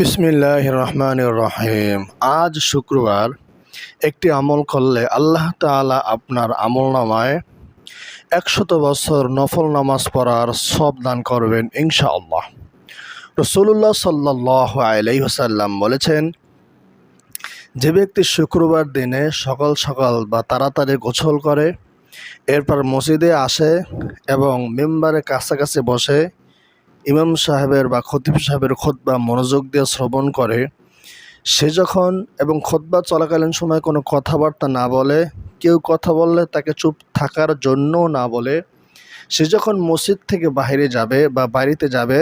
বিসমিল্লাহ রহমান রহিম আজ শুক্রবার একটি আমল করলে আল্লাহ তাআলা আপনার আমল নামায় একশত বছর নফল নামাজ পড়ার সব দান করবেন ইনশাআল্লাহ। রসুল্লাহ সাল্লাহ আলাইসাল্লাম বলেছেন, যে ব্যক্তি শুক্রবার দিনে সকাল সকাল বা তাড়াতাড়ি গোসল করে, এরপর মসজিদে আসে এবং মেম্বারের কাছাকাছি বসে ইমাম সাহেবের বা খতিব সাহেবের খোদবা মনোযোগ দিয়ে শ্রবণ করে, সে যখন এবং খোদবা চলাকালীন সময় কোনো কথাবার্তা না বলে, কেউ কথা বললে তাকে চুপ থাকার জন্যও না বলে, সে যখন মসজিদ থেকে বাইরে যাবে বা বাড়িতে যাবে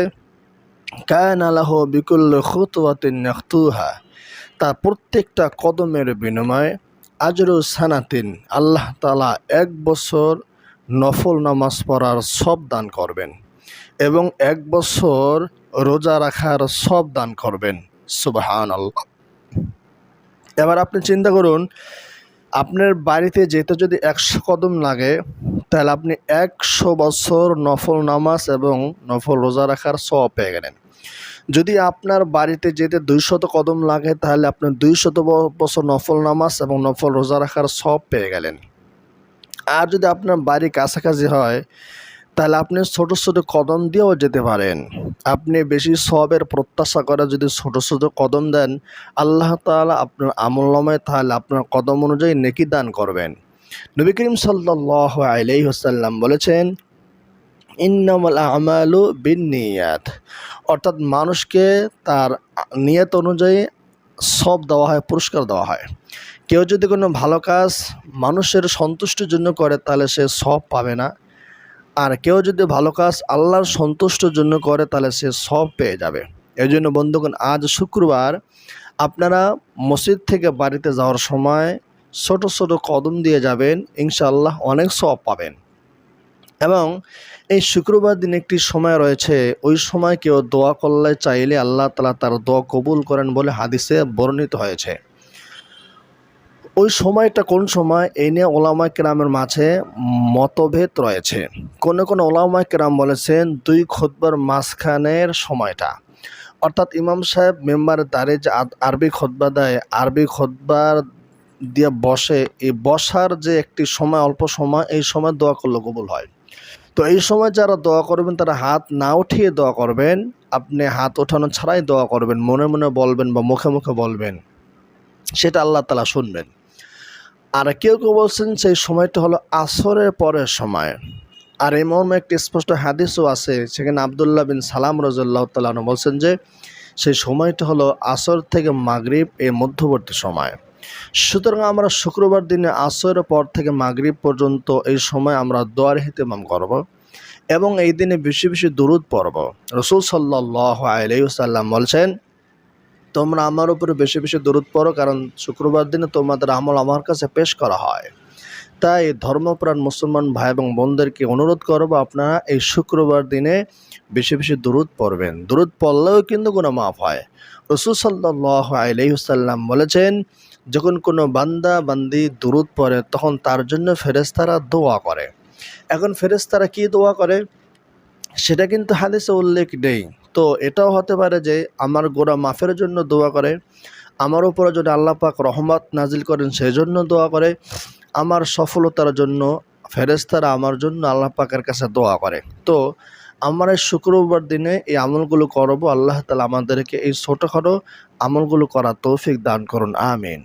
কায়ন আলাহ বিকুল্ল খুতওয়াতিন নাখতুহা তার প্রত্যেকটা কদমের বিনিময়ে আজরু সানাতিন আল্লাহ তালা এক বছর নফল নামাজ পড়ার সব দান করবেন। এবং এক বছর রোজা রাখার সব দান করবেন। সুবাহান আল্লাহ এবার আপনি চিন্তা করুন, আপনার বাড়িতে যেতে যদি একশো কদম লাগে, তাহলে আপনি একশো বছর নফল নামাজ এবং নফল রোজা রাখার সব পেয়ে গেলেন। যদি আপনার বাড়িতে যেতে দুইশত কদম লাগে, তাহলে আপনি দুইশত বছর নফল নামাজ এবং নফল রোজা রাখার সব পেয়ে গেলেন। আর যদি আপনার বাড়ি কাছাকাছি হয় তাহলে আপনি ছোট ছোট কদম দিয়েও যেতে পারেন। আপনি বেশি সবের প্রত্যাশা করে যদি ছোট ছোট কদম দেন, আল্লাহ তাআলা আপনার আমল নামায় তাহলে আপনার কদম অনুযায়ী নেকি দান করবেন। নবী করিম সাল্লাহ আলাই হাসাল্লাম বলেছেন, ইন্নামাল আমালু বিন নিয়াত অর্থাৎ মানুষকে তার নিয়ত অনুযায়ী সব দেওয়া হয়, পুরস্কার দেওয়া হয়। কেউ যদি কোনো ভালো কাজ মানুষের সন্তুষ্টির জন্য করে, তাহলে সে সব পাবে না। আর কেউ যদি ভালো কাজ আল্লাহর সন্তুষ্টর জন্য করে, তাহলে সে সব পেয়ে যাবে। এই জন্য বন্ধুগণ, আজ শুক্রবার আপনারা মসজিদ থেকে বাড়িতে যাওয়ার সময় ছোট ছোট কদম দিয়ে যাবেন, ইনশাআল্লাহ অনেক সব পাবেন। এবং এই শুক্রবার দিন একটি সময় রয়েছে, ওই সময় কেউ দোয়া করলে চাইলে আল্লাহ তালা তার দোয়া কবুল করেন বলে হাদিসে বর্ণিত হয়েছে। ওই সময়টা কোন সময়? এই নিয়ে ওলামা কেরামের মাঝে মতভেদ রয়েছে। কোন কোন ওলামা কেরাম বলেছেন, দুই খোদবার মাঝখানের সময়টা। অর্থাৎ ইমাম সাহেব মেম্বারের দ্বারে যে আরবি খোদবা দেয়, আরবি খোদবার দিয়ে বসে, এই বসার যে একটি সময়, অল্প সময়, এই সময় দোয়া করলে কবুল হয়। তো এই সময় যারা দোয়া করবেন, তারা হাত না উঠিয়ে দোয়া করবেন, আপনি হাত ওঠানো ছাড়াই দোয়া করবেন, মনে মনে বলবেন বা মুখে মুখে বলবেন। সেটা আল্লাহ তালা শুনবেন। আর কেউ কেউ বলছেন সেই সময়টা হলো আসরের পরের সময়। আর এই মর্মে একটি স্পষ্ট হাদিসও আছে, সেখানে আবদুল্লাহ বিন সালাম রাজুল্লাহ তালন বলছেন যে, সেই সময়টা হলো আসর থেকে মাগরিব এই মধ্যবর্তী সময়। সুতরাং আমরা শুক্রবার দিনে আসরের পর থেকে মাগরিব পর্যন্ত এই সময় আমরা দোয়ার হিতেমাম করব এবং এই দিনে বেশি বেশি দুরুদ পড়ব। রসুল সাল্লাহ আলাইসাল্লাম বলছেন তোমরা আমার উপরে বেশি বেশি দূরত পড়ো, কারণ শুক্রবার দিনে তোমাদের আমল আমার কাছে পেশ করা হয়। তাই ধর্মপ্রাণ মুসলমান ভাই এবং বোনদেরকে অনুরোধ করব আপনারা এই শুক্রবার দিনে বেশি বেশি দূরত পড়বেন। দূরত পড়লেও কিন্তু কোনো মাফ হয়। রসুল সাল্লাহ আলাইসাল্লাম বলেছেন, যখন কোনো বান্দা বান্দি দূরত পড়ে, তখন তার জন্য ফেরেস্তারা দোয়া করে। এখন ফেরেস্তারা কি দোয়া করে? সেটা কিন্তু হাদিসে উল্লেখ নেই। তো এটাও হতে পারে যে আমার গোড়া মাফের জন্য দোয়া করে, আমার উপরে যদি আল্লাহ পাক রহমত নাজিল করেন সেই জন্য দোয়া করে, আমার সফলতার জন্য ফেরেস্তারা আমার জন্য আল্লাহ পাকের কাছে দোয়া করে। তো আমার এই শুক্রবার দিনে এই আমলগুলো করব। আল্লাহ তালা আমাদেরকে এই ছোটোখাটো আমলগুলো করার তৌফিক দান করুন। আমিন।